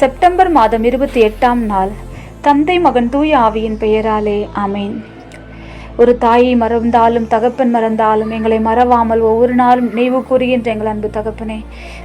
September மாதம் இருபத்தி எட்டாம் நாள். தந்தை மகன் தூய ஆவியின் பெயராலே அமேன் ஒரு தாயை மறந்தாலும் தகப்பன் மறந்தாலும் எங்களை மறவாமல் ஒவ்வொரு நாளும் நினைவு கூறுகின்ற எங்கள் அன்பு தகப்பனே.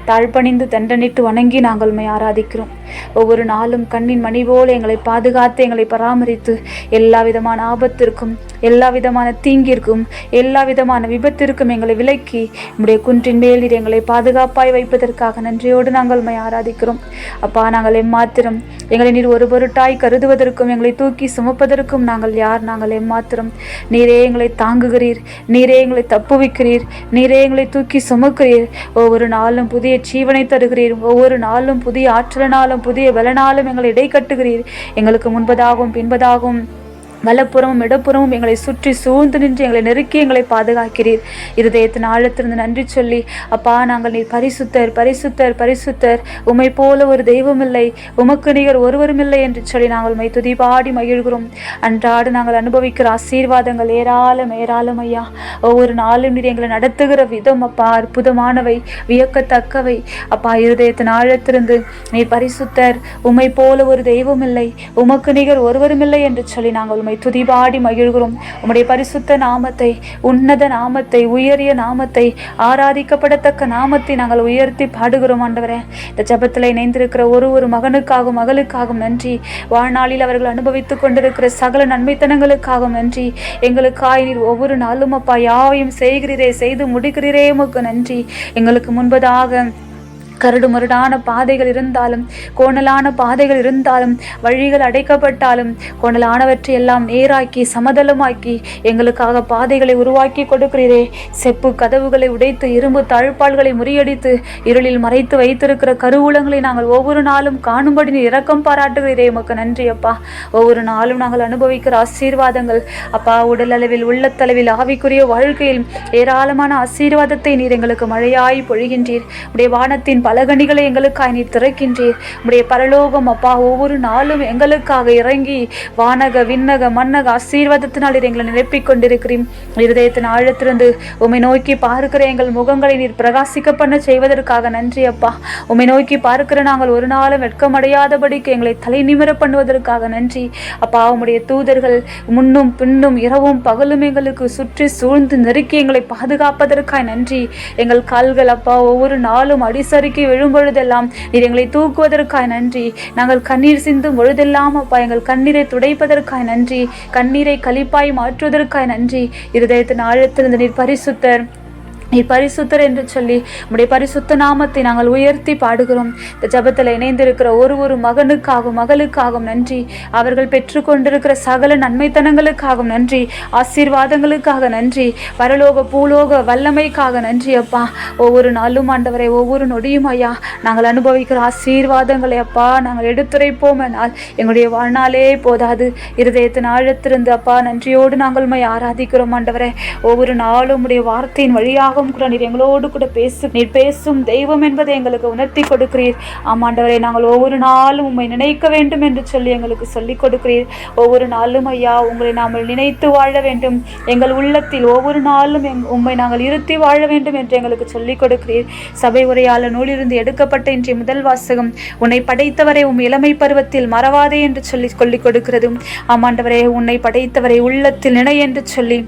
தாழ்பணிந்து தண்டனிட்டு வணங்கி நாங்கள் உண்மை ஆராதிக்கிறோம். ஒவ்வொரு நாளும் கண்ணின் மணி போல எங்களை பாதுகாத்து எங்களை பராமரித்து எல்லா விதமான ஆபத்திற்கும் எல்லா விதமான தீங்கிற்கும் எல்லா விதமான விபத்திற்கும் எங்களை விலக்கி நம்முடைய குன்றின் மேல் எங்களை பாதுகாப்பாய் வைப்பதற்காக நன்றியோடு நாங்கள் உண்மை ஆராதிக்கிறோம். அப்பா நாங்கள் எம்மாத்திரம் எங்களை நீர் ஒரு பொருட்டாய் கருதுவதற்கும் எங்களை தூக்கி சுமப்பதற்கும் நாங்கள் யார்? நாங்கள் எம்மாத்திரம். நீரே எங்களை தாங்குகிறீர் நீரே எங்களை தப்புவிக்கிறீர் நீரே எங்களை தூக்கி சுமக்கிறீர். ஒவ்வொரு நாளும் புதிய ஜீவனை தருகிறீர் ஒவ்வொரு நாளும் புதிய ஆற்றலனாலும் புதிய பலனாலும் எங்களை இடை கட்டுகிறீர் எங்களுக்கு முன்பதாகவும் பின்பதாகவும் வலப்புறமும் இடப்புறமும் எங்களை சுற்றி சூழ்ந்து நின்று எங்களை நெருக்கி எங்களை பாதுகாக்கிறீர். இருதயத்தின் ஆழத்திலிருந்து நன்றி சொல்லி அப்பா நாங்கள் நீர் பரிசுத்தர் பரிசுத்தர் பரிசுத்தர். உமை போல ஒரு தெய்வம் இல்லை உமக்கு நிகர் ஒருவரும் இல்லை என்று சொல்லி நாங்கள் உமை துதிபாடி மகிழ்கிறோம். அன்றாடு நாங்கள் அனுபவிக்கிற ஆசீர்வாதங்கள் ஏராளம் ஏராளம் ஐயா. ஒவ்வொரு நாளும் நீர் எங்களை நடத்துகிற விதம் அப்பா அற்புதமானவை வியக்கத்தக்கவை. அப்பா இருதயத்தின் ஆழத்திலிருந்து நீர் பரிசுத்தர். உமை போல ஒரு தெய்வம் இல்லை உமக்கு நிகர் ஒருவரும் இல்லை என்று சொல்லி நாங்கள் உம்மை துதிபாடி மகிழ்கிறோம். உம்முடைய பரிசுத்த நாமத்தை உன்னத நாமத்தை உயரிய நாமத்தை ஆராதிக்கப்படத்தக்க நாமத்தை நாங்கள் உயர்த்தி பாடுகிறோம் ஆண்டவரே. இந்த ஜபத்தில் இணைந்திருக்கிற ஒரு ஒரு மகனுக்காகவும் மகளுக்காகவும் நன்றி. வாழ்நாளில் அவர்கள் அனுபவித்துக் கொண்டிருக்கிற சகல நன்மைத்தனங்களுக்காகவும் நன்றி. எங்களுக்காய் நீர் ஒவ்வொரு நாளும் அப்பா யாவையும் செய்கிறீரே செய்து முடிக்கிறீரே உமக்கு நன்றி. எங்களுக்கு முன்பதாக கரடு முரடான பாதைகள் இருந்தாலும் கோணலான பாதைகள் இருந்தாலும் வழிகள் அடைக்கப்பட்டாலும் கோணலானவற்றை எல்லாம் நேராக்கி சமதளமாக்கி எங்களுக்காக பாதைகளை உருவாக்கி கொடுக்கிறீரே. செப்பு கதவுகளை உடைத்து இரும்பு தாழ்பால்களை முறியடித்து இருளில் மறைத்து வைத்திருக்கிற கருவூலங்களை நாங்கள் ஒவ்வொரு நாளும் காணும்படி நீ இரக்கம் பாராட்டுகிறீரே. உமக்கு நன்றி அப்பா. ஒவ்வொரு நாளும் நாங்கள் அனுபவிக்கிற ஆசீர்வாதங்கள். அப்பா உடல் அளவில் உள்ளத்தளவில் ஆவிக்குரிய வாழ்க்கையில் ஏராளமான ஆசீர்வாதத்தை நீர் எங்களுக்கு மழையாய் பொழிகின்றீர். உடைய வானத்தின் பலகணிகளை எங்களுக்காய் நீர் திறக்கின்றீர். உடைய பரலோகம் அப்பா ஒவ்வொரு நாளும் எங்களுக்காக இறங்கி வானக விண்ணக மன்னக ஆசீர்வாதத்தினால் நீர் எங்களை நிரப்பிக் கொண்டிருக்கிறீர். இருதயத்தின் ஆழத்திலிருந்து உம்மை நோக்கி பார்க்கிற எங்கள் முகங்களை நீர் பிரகாசிக்க பண்ண செய்வதற்காக நன்றி அப்பா. உம்மை நோக்கி பார்க்கிற நாங்கள் ஒரு நாளும் வெட்கமடையாதபடிக்கு எங்களை தலை நிமிர பண்ணுவதற்காக நன்றி. அப்பா உம்முடைய தூதர்கள் முன்னும் பின்னும் இரவும் பகலும் எங்களுக்கு சுற்றி சூழ்ந்து நெருக்கி எங்களை பாதுகாப்பதற்காய் நன்றி. எங்கள் கால்கள் அப்பா ஒவ்வொரு நாளும் அடிசறுக்கி விழும் பொழுதெல்லாம் நீர் எங்களை தூக்குவதற்காய் நன்றி. நாங்கள் கண்ணீர் சிந்தும் பொழுதெல்லாம் அப்பா எங்கள் கண்ணீரை துடைப்பதற்காய் நன்றி. கண்ணீரை கழிப்பாய் மாற்றுவதற்காய் நன்றி. இருதயத்தின் ஆழத்திலிருந்து நீர் பரிசுத்தர். நீ பரிசுத்தர் என்று சொல்லி உடைய பரிசுத்த நாமத்தை நாங்கள் உயர்த்தி பாடுகிறோம். இந்த ஜபத்தில் இணைந்திருக்கிற ஒரு ஒரு மகனுக்காகவும் மகளுக்காகவும் நன்றி. அவர்கள் பெற்றுக்கொண்டிருக்கிற சகல நன்மைத்தனங்களுக்காகவும் நன்றி. ஆசீர்வாதங்களுக்காக நன்றி. பரலோக பூலோக வல்லமைக்காக நன்றி அப்பா. ஒவ்வொரு நாளும் ஆண்டவரை ஒவ்வொரு நொடியும் ஐயா நாங்கள் அனுபவிக்கிற ஆசீர்வாதங்களை அப்பா நாங்கள் எடுத்துரைப்போம் என்னால் எங்களுடைய வாழ்நாளே போதாது. இருதயத்தின் ஆழத்திருந்து அப்பா நன்றியோடு நாங்கள் ஆராதிக்கிறோம் ஆண்டவரை. ஒவ்வொரு நாளும் உடைய வார்த்தையின் வழியாக கூட நீர் எங்களோடு கூட பேசு நீர் பேசும் தெய்வம் என்பதை எங்களுக்கு உணர்த்தி கொடுக்கிறீர். ஆமாண்டவரை நாங்கள் ஒவ்வொரு நாளும் உம்மை நினைக்க வேண்டும் என்று சொல்லி எங்களுக்கு சொல்லிக் கொடுக்கிறீர். ஒவ்வொரு நாளும் ஐயா உங்களை நாங்கள் நினைத்து வாழ வேண்டும். எங்கள் உள்ளத்தில் ஒவ்வொரு நாளும் எங் உம்மை நாங்கள் இருத்தி வாழ வேண்டும் என்று எங்களுக்கு சொல்லிக் கொடுக்கிறீர். சபை உரையாளர் நூலிருந்து எடுக்கப்பட்ட இன்றைய முதல் வாசகம் உன்னை படைத்தவரை உம் இளமை பருவத்தில் மறவாதே என்று சொல்லி சொல்லிக் கொடுக்கிறது ஆமாண்டவரே உன்னை படைத்தவரை உள்ளத்தில் நினை என்று சொல்லி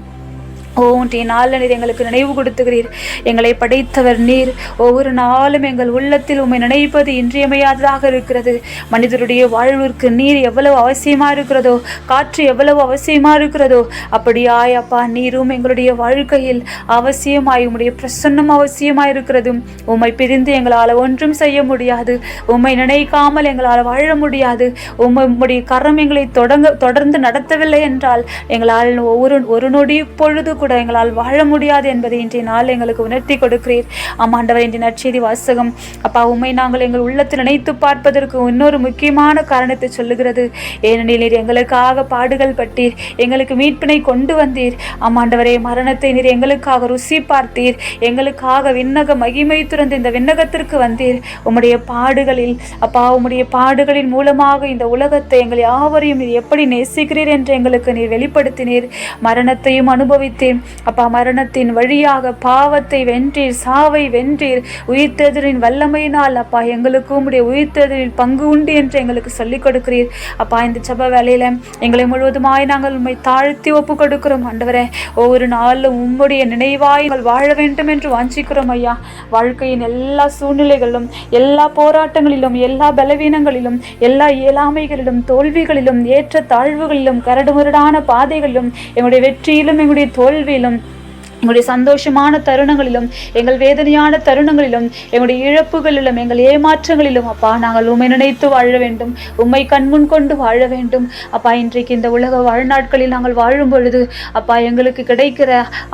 ஓ இன்றைய நாளில் எங்களுக்கு நினைவு கொடுத்துகிறீர். எங்களை படைத்தவர் நீர். ஒவ்வொரு நாளும் எங்கள் உள்ளத்தில் உம்மை நினைப்பது இன்றியமையாததாக இருக்கிறது. மனிதருடைய வாழ்விற்கு நீர் எவ்வளவு அவசியமா இருக்கிறதோ காற்று எவ்வளவு அவசியமா இருக்கிறதோ அப்படியாய் அப்பா நீரும் எங்களுடைய வாழ்க்கையில் அவசியமாய் உம்முடைய பிரசன்னம் அவசியமாய் இருக்கிறது உம்மை பிரிந்து எங்களால் ஒன்றும் செய்ய முடியாது. உம்மை நினைக்காமல் எங்களால் வாழ முடியாது. உம்மை உம்முடைய கரம் எங்களை தொடங்க தொடர்ந்து நடத்தவில்லை என்றால் எங்களால் ஒவ்வொரு ஒரு நொடி பொழுது கூட எங்களால் வாழ முடியாது என்பதை இன்றைய நாள் எங்களுக்கு உணர்த்தி கொடுக்கிறீர். ஆமாண்டவர் இன்றைய நற்செய்தி வாசகம். அப்பா உண்மை நாங்கள் எங்கள் உள்ளத்தில் நினைத்து பார்ப்பதற்கு இன்னொரு முக்கியமான காரணத்தை சொல்லுகிறது. ஏனெனில் நீர் எங்களுக்காக பாடுகள் பட்டீர். எங்களுக்கு மீட்பினை கொண்டு வந்தீர். ஆமாண்டவரே மரணத்தை நீர் எங்களுக்காக ருசி பார்த்தீர். எங்களுக்காக விண்ணக மகிமை துறந்து இந்த விண்ணகத்திற்கு வந்தீர். உம்முடைய பாடுகளில் அப்பா உம்முடைய பாடுகளின் மூலமாக இந்த உலகத்தை எங்கள் யாவரையும் நீர் எப்படி நேசிக்கிறீர் என்று எங்களுக்கு நீர் வெளிப்படுத்தினீர். மரணத்தையும் அனுபவித்தீர். அப்பா மரணத்தின் வழியாக பாவத்தை வென்றீர் சாவை வென்றீர். உயிர்த்தெதிரின் வல்லமையினால் அப்பா எங்களுக்கு உம்முடைய உயிர்த்தெதிரில் பங்கு உண்டு என்று எங்களுக்கு சொல்லிக் கொடுக்கிறீர். அப்பா இந்த ஜப வேலையில எங்களை முழுவதுமாய் நாங்கள் உண்மை தாழ்த்தி ஒப்பு கொடுக்கிறோம். ஆண்டவரே ஒவ்வொரு நாளும் உம்முடைய நினைவாய் நாங்கள் வாழ வேண்டும் என்று வாஞ்சிக்கிறோம் ஐயா. வாழ்க்கையின் எல்லா சூழ்நிலைகளிலும் எல்லா போராட்டங்களிலும் எல்லா பலவீனங்களிலும் எல்லா இயலாமைகளிலும் தோல்விகளிலும் ஏற்ற தாழ்வுகளிலும் கரடுமுரடான பாதைகளிலும் எங்களுடைய வெற்றியிலும் எங்களுடைய தோல்வியிலும் எங்களுடைய சந்தோஷமான தருணங்களிலும் எங்கள் வேதனையான தருணங்களிலும் எங்களுடைய இழப்புகளிலும் எங்கள் ஏமாற்றங்களிலும் அப்பா நாங்கள் உண்மை நினைத்து வாழ வேண்டும். உம்மை கண்முன் கொண்டு வாழ வேண்டும். அப்பா இன்றைக்கு இந்த உலக வாழ்நாட்களில் நாங்கள் வாழும் பொழுது அப்பா எங்களுக்கு கிடைக்கிற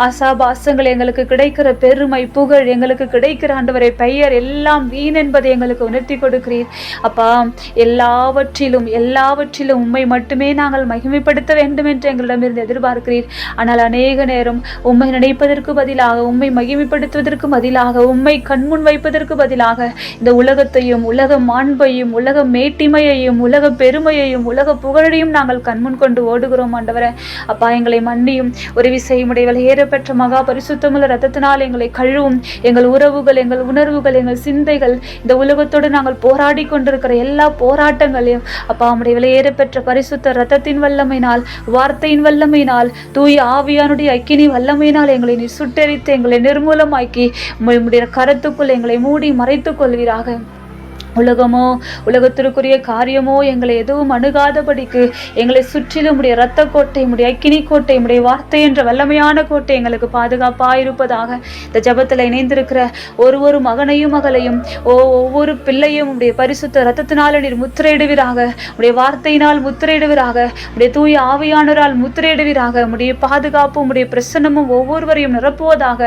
ஆசாபாசங்கள் எங்களுக்கு கிடைக்கிற பெருமை புகழ் எங்களுக்கு கிடைக்கிற ஆண்டவரை பெயர் எல்லாம் வீண் என்பதை எங்களுக்கு உணர்த்தி கொடுக்கிறீர். அப்பா எல்லாவற்றிலும் எல்லாவற்றிலும் உம்மை மட்டுமே நாங்கள் மகிமைப்படுத்த வேண்டும் என்று எங்களிடமிருந்து எதிர்பார்க்கிறீர். ஆனால் அநேக நேரம் உம்மை வைப்பதற்கு பதிலாக உண்மை மகிமைப்படுத்துவதற்கு பதிலாக உம்மை கண்முன் வைப்பதற்கு பதிலாக இந்த உலகத்தையும் உலக மாண்பையும் உலக மேட்டிமையையும் உலக பெருமையையும் உலக புகழையும் நாங்கள் கண்முன் கொண்டு ஓடுகிறோம் ஆண்டவரே. அப்பா எங்களை மன்னியும். ஒரு விசையும் ஏறப்பெற்ற மகா பரிசுத்தமுள்ள ரத்தத்தினால் எங்களை கழுவும். எங்கள் உறவுகள் எங்கள் உணர்வுகள் எங்கள் சிந்தைகள் இந்த உலகத்தோடு நாங்கள் போராடி கொண்டிருக்கிற எல்லா போராட்டங்களையும் அப்பா உடைய விலையேறப்பெற்ற பரிசுத்த ரத்தத்தின் வல்லமையினால் வார்த்தையின் வல்லமையினால் தூய ஆவியானுடைய அக்கினி வல்லமையினால் எங்களை நீ சுட்டரித்து எங்களை நிர்மூலமாக்கி உம்முடைய கருத்துக்குள் எங்களை மூடி மறைத்துக் கொள்வீராக. உலகமோ உலகத்திற்குரிய காரியமோ எங்களை எதுவும் அணுகாதபடிக்கு எங்களை சுற்றிலும் உடைய இரத்த கோட்டை உடைய அக்கினி கோட்டை உடைய வார்த்தை என்ற வல்லமையான கோட்டை எங்களுக்கு பாதுகாப்பாக இருப்பதாக இந்த ஜபத்தில் இணைந்திருக்கிற ஒரு ஒரு மகனையும் மகளையும் ஓ ஒவ்வொரு பிள்ளையும் உடைய பரிசுத்த ரத்தத்தினால் நீர் முத்திரையிடுவீராக உடைய வார்த்தையினால் முத்திரையிடுவீராக உடைய தூய ஆவியானவரால் முத்திரையிடுவீராக உடைய பாதுகாப்பும் உடைய பிரசன்னமும் ஒவ்வொருவரையும் நிரப்புவதாக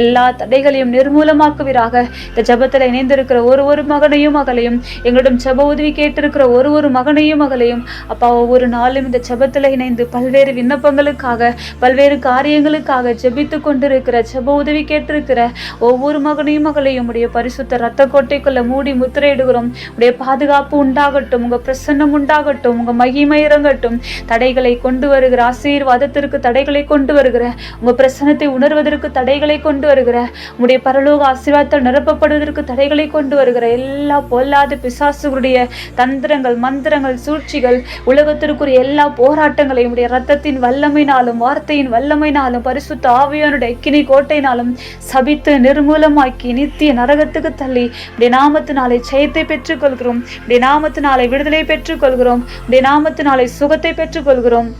எல்லா தடைகளையும் நிர்மூலமாக்குவீராக இந்த ஜபத்தில் இணைந்திருக்கிற ஒரு ஒரு மகனையும் மகள் மகளையும் எங்களிடம் செப உதவி கேட்டிருக்கிற ஒரு ஒரு மகனையும் மகளையும் அப்பா ஒவ்வொரு நாளும் இந்த செபத்தில் இணைந்து பல்வேறு விண்ணப்பங்களுக்காக பல்வேறு காரியங்களுக்காக ஜெபித்து கொண்டிருக்கிற செப உதவி கேட்டிருக்கிற ஒவ்வொரு மகனையும் மகளையும் உடைய பரிசுத்த ரத்த கோட்டைக்குள்ள மூடி முத்திரையிடுகிறோம். உடைய பாதுகாப்பு உண்டாகட்டும் உங்க பிரசன்னம் உண்டாகட்டும் உங்க மகிமை இறங்கட்டும். தடைகளை கொண்டு வருகிற ஆசீர்வாதத்திற்கு தடைகளை கொண்டு வருகிற உங்க பிரசனத்தை உணர்வதற்கு தடைகளை கொண்டு வருகிற உடைய பரலோக ஆசீர்வாதத்தால் நிரப்பப்படுவதற்கு தடைகளை கொண்டு வருகிற எல்லா பொல்லாத பிசாசுகளுடைய தந்திரங்கள் மந்திரங்கள் சூழ்ச்சிகள் உலகத்திற்குரிய எல்லா போராட்டங்களையும் உடைய ரத்தத்தின் வல்லமைனாலும் வார்த்தையின் வல்லமைனாலும் பரிசுத்த ஆவியானுடைய கிணி கோட்டையினாலும் சபித்து நிர்மூலமாக்கி நித்திய நரகத்துக்கு தள்ளி உடைய நாமத்தினாலே ஜெயத்தை பெற்றுக்கொள்கிறோம். உடைய நாமத்தினாலே விடுதலை பெற்றுக்கொள்கிறோம். உடைய நாமத்தினாலே சுகத்தை பெற்றுக்கொள்கிறோம்.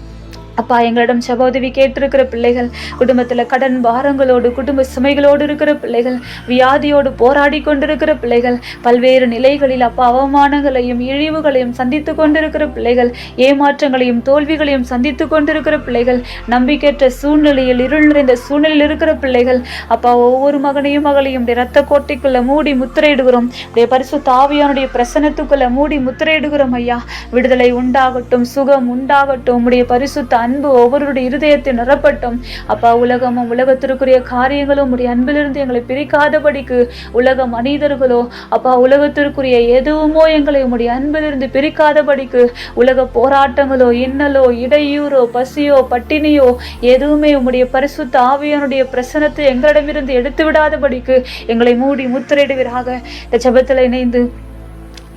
அப்பா எங்களிடம் செப உதவி கேட்டிருக்கிற பிள்ளைகள் குடும்பத்தில் கடன் பாரங்களோடு குடும்ப சுமைகளோடு இருக்கிற பிள்ளைகள் வியாதியோடு போராடி கொண்டிருக்கிற பிள்ளைகள் பல்வேறு நிலைகளில் அப்பா அவமானங்களையும் இழிவுகளையும் சந்தித்து கொண்டிருக்கிற பிள்ளைகள் ஏமாற்றங்களையும் தோல்விகளையும் சந்தித்து கொண்டிருக்கிற பிள்ளைகள் நம்பிக்கையற்ற சூழ்நிலையில் இருள் நிறைந்த சூழ்நிலையில் இருக்கிற பிள்ளைகள் அப்பா ஒவ்வொரு மகனையும் மகளையும் உடைய ரத்த கோட்டைக்குள்ள மூடி முத்திரையிடுகிறோம். உடைய பரிசு தாவியானுடைய பிரசனத்துக்குள்ள மூடி முத்திரையிடுகிறோம் ஐயா. விடுதலை உண்டாகட்டும் சுகம் உண்டாகட்டும். உடைய பரிசுத்த அன்பு ஒவ்வொருடைய இருதயத்தை நிரப்பட்டும். அப்பா உலகமும் உலகத்திற்குரிய காரியங்களும் உடைய அன்பிலிருந்து எங்களை பிரிக்காதபடிக்கு உலக மனிதர்களோ அப்பா உலகத்திற்குரிய எதுவுமோ எங்களை உடைய அன்பிலிருந்து பிரிக்காதபடிக்கு உலக போராட்டங்களோ இன்னலோ இடையூறோ பசியோ பட்டினியோ எதுவுமே உம்முடைய பரிசுத்த ஆவியனுடைய பிரசனத்தை எங்களிடமிருந்து எடுத்து விடாதபடிக்கு எங்களை மூடி முத்திரையிடுவீராக. இந்த ஜபத்தில் இணைந்து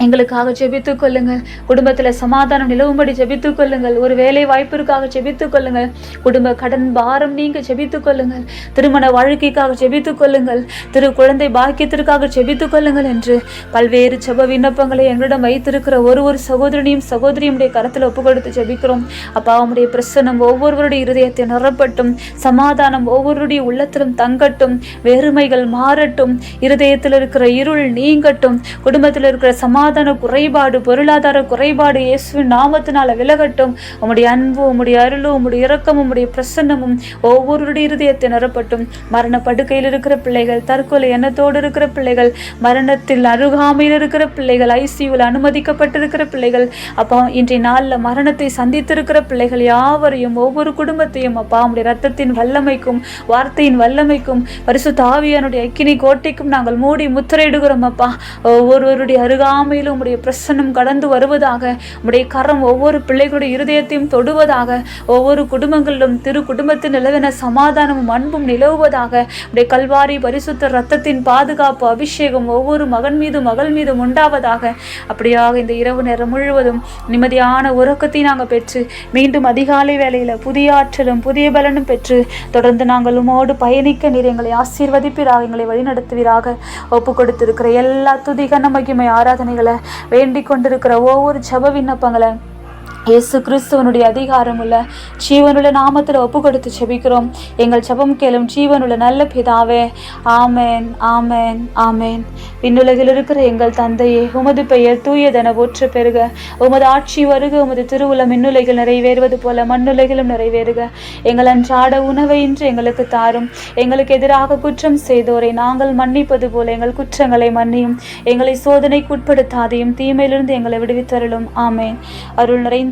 எங்களுக்காக ஜெபித்துக் கொள்ளுங்கள். குடும்பத்தில் சமாதானம் நிலவும்படி ஜெபித்துக் கொள்ளுங்கள். ஒரு வேலை வாய்ப்பிற்காக ஜெபித்துக் கொள்ளுங்கள். குடும்ப கடன் பாரம் நீங்க ஜெபித்துக் கொள்ளுங்கள். திருமண வாழ்க்கைக்காக ஜெபித்துக் கொள்ளுங்கள். திரு குழந்தை பாக்கியத்திற்காக ஜெபித்துக் கொள்ளுங்கள் என்று பல்வேறு ஜெப விண்ணப்பங்களை எங்களிடம் வைத்திருக்கிற ஒரு ஒரு சகோதரனையும் சகோதரியுடைய கருத்தில் கரத்தில் ஒப்பு கொடுத்து ஜெபிக்கிறோம். அப்பா உம்முடைய பிரசனம் ஒவ்வொருவருடைய இருதயத்தை நிரப்பட்டும். சமாதானம் ஒவ்வொருடைய உள்ளத்திலும் தங்கட்டும். வெறுமைகள் மாறட்டும். இருதயத்தில் இருக்கிற இருள் நீங்கட்டும். குடும்பத்தில் இருக்கிற சமாதான குறைபாடு பொருளாதார குறைபாடு இயேசுவின் நாமத்தினால விலகட்டும். உம்முடைய அன்பு உம்முடைய அருளும் உம்முடைய இரக்கமும் உம்முடைய பிரசன்னமும் ஒவ்வொருடைய இருதயத்தை நிரப்பட்டும். மரண படுக்கையில் இருக்கிற பிள்ளைகள் தற்கொலை எண்ணத்தோடு இருக்கிற பிள்ளைகள் மரணத்தில் அருகாமையில் இருக்கிற பிள்ளைகள் ஐசியூவில் அனுமதிக்கப்பட்டிருக்கிற பிள்ளைகள் அப்பா இன்றைய நாளில் மரணத்தை சந்தித்திருக்கிற பிள்ளைகள் யாவரையும் ஒவ்வொரு குடும்பத்தையும் அப்பா உம்முடைய ரத்தத்தின் வல்லமைக்கும் வார்த்தையின் வல்லமைக்கும் பரிசு தாவியனுடைய அக்கினி கோட்டைக்கும் நாங்கள் மூடி முத்திரையிடுகிறோம் அப்பா. ஒவ்வொருவருடைய அருகாமை மகிமையில் உம்முடைய பிரசன்னம் கடந்து வருவதாக உம்முடைய கரம் ஒவ்வொரு பிள்ளைகளுடைய இருதயத்தையும் தொடுவதாக ஒவ்வொரு குடும்பங்களிலும் திரு குடும்பத்தில் நிலவின சமாதானமும் அன்பும் நிலவுவதாக உடைய கல்வாரி பரிசுத்த ரத்தத்தின் பாதுகாப்பு அபிஷேகம் ஒவ்வொரு மகன் மீது மகள் மீதும் உண்டாவதாக. அப்படியாக இந்த இரவு நேரம் முழுவதும் நிம்மதியான உறக்கத்தை நாங்கள் பெற்று மீண்டும் அதிகாலை வேளையில் புதிய ஆற்றலும் புதிய பலனும் பெற்று தொடர்ந்து நாங்கள் உமோடு பயணிக்க நீர் எங்களை ஆசீர்வதிப்பீராக எங்களை வழிநடத்துவீராக. ஒப்பு கொடுத்திருக்கிற எல்லா துதிகன மகிமை ஆராதனைகள் வேண்டிக் கொண்டிருக்கிற ஒவ்வொரு ஜப விண்ணப்பங்களை இயேசு கிறிஸ்துவனுடைய அதிகாரமுள்ள ஜீவனுள்ள நாமத்தில் ஒப்பு கொடுத்து செபிக்கிறோம் எங்கள் ஜெபம் கேளும் ஜீவனுள்ள நல்ல பிதாவே ஆமேன் ஆமேன் ஆமேன். விண்ணுலகில் இருக்கிற எங்கள் தந்தையே உமது பெயர் தூயதென போற்று பெறுக உமது ஆட்சி வருக உமது திருவுள்ள மின்னுலைகள் நிறைவேறுவது போல மண்ணுலகிலும் நிறைவேறுக. எங்கள் அன்றாட உணவை இன்று எங்களுக்கு தாரும். எங்களுக்கு எதிராக குற்றம் செய்தோரை நாங்கள் மன்னிப்பது போல எங்கள் குற்றங்களை மன்னியும். எங்களை சோதனைக்கு உட்படுத்தாதையும் தீமையிலிருந்து எங்களை விடுவித்தருளும். ஆமேன். அருள் நிறைந்த